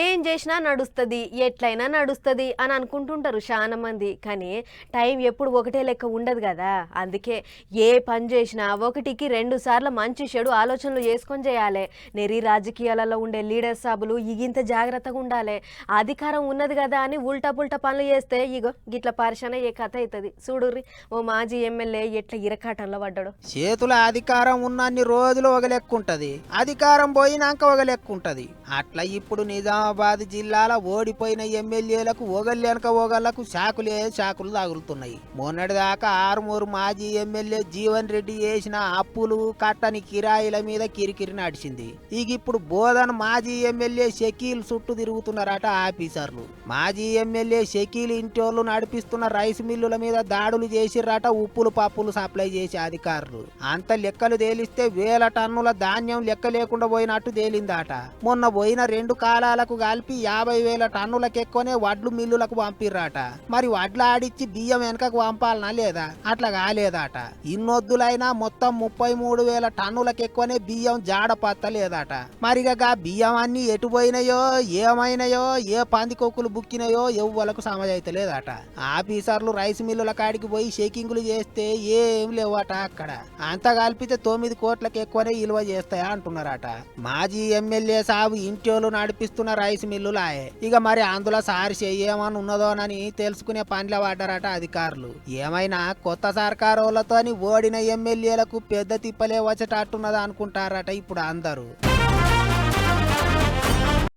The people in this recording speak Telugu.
ఏం చేసినా నడుస్తుంది ఎట్లయినా నడుస్తుంది అని అనుకుంటుంటారు చాలా మంది. కానీ టైం ఎప్పుడు ఒకటే లెక్క ఉండదు కదా. అందుకే ఏ పని చేసినా ఒకటికి రెండు సార్లు మంచి చెడు ఆలోచనలు చేసుకొని చేయాలి. నెరి రాజకీయాలలో ఉండే లీడర్ సాబులు ఇగింత జాగ్రత్తగా ఉండాలి. అధికారం ఉన్నది కదా అని ఉల్టా పుల్టా పనులు చేస్తే ఇగో గిట్ల పరిశాన ఏ కథ అవుతుంది చూడుర్రి ఓ మాజీ ఎమ్మెల్యే ఎట్లా ఇరకాటంలో పడ్డాడు. చేతుల అధికారం ఉన్నన్ని రోజులు ఒక లెక్క ఉంటది అధికారం పోయినాక ఒక లెక్క ఉంటది అట్లా ఇప్పుడు నిజామాబాద్ జిల్లాలో ఓడిపోయిన ఎమ్మెల్యేలకు ఓగళ్ళెనక ఓగళ్ళకు శాకులే శాకులు తగులుతున్నాయి. మొన్నటిదాకా ఆరుమూరు మాజీ ఎమ్మెల్యే జీవన్ రెడ్డి చేసిన అప్పులు కట్టని కిరాయిల మీద కిరికిరి నడిచింది. ఇక ఇప్పుడు బోధన్ మాజీ ఎమ్మెల్యే షకీల్ చుట్టూ తిరుగుతున్నారట ఆఫీసర్లు. మాజీ ఎమ్మెల్యే షకీల్ ఇంటోళ్ళు నడిపిస్తున్న రైస్ మిల్లుల మీద దాడులు చేసిర్రట ఉప్పులు పప్పులు సప్లై చేసే అధికారులు. అంత లెక్కలు తేలిస్తే వేల టన్నుల ధాన్యం లెక్క లేకుండా పోయినట్టు తేలిందట. మొన్న పోయిన రెండు కాలాలకు కలిపి యాభై వేల టన్నులకెక్కువనే వడ్లు మిల్లులకు పంపిర్రట. మరి వడ్లు ఆడిచ్చి బియ్యం వెనకకు పంపాలనా లేదా? అట్లా కాలేదట. ఇన్నొద్దులైనా మొత్తం ముప్పై మూడు వేల టన్నులకెక్కువనే బియ్యం జాడ పత్తలేదట. మరిగా బియ్యం అన్ని ఎటుపోయినాయో ఏమైనాయో ఏ పందికొక్కులు బుక్కినాయో ఎవ్వలకు సమజైతలేదట ఆఫీసర్లు రైస్ మిల్లుల కాడికి పోయి షేకింగ్లు చేస్తే ఏం లేవట అక్కడ. అంత కలిపితే తొమ్మిది కోట్లకు ఎక్కువనే విలువ చేస్తాయా అంటున్నారట. మాజీ ఎమ్మెల్యే సాబు ఇంటోళ్ళు నడిపిస్తున్న రైస్ రైస్ మిల్లులాయే. ఇక మరి అందులో సారిసి ఏమని ఉన్నదోనని తెలుసుకునే పనిలో పడ్డారట అధికారులు. ఏమైనా కొత్త సర్కారోళ్ళతోని ఓడిన ఎమ్మెల్యేలకు పెద్ద తిప్పలే వచ్చేటట్టున్నది అనుకుంటారట ఇప్పుడు అందరూ.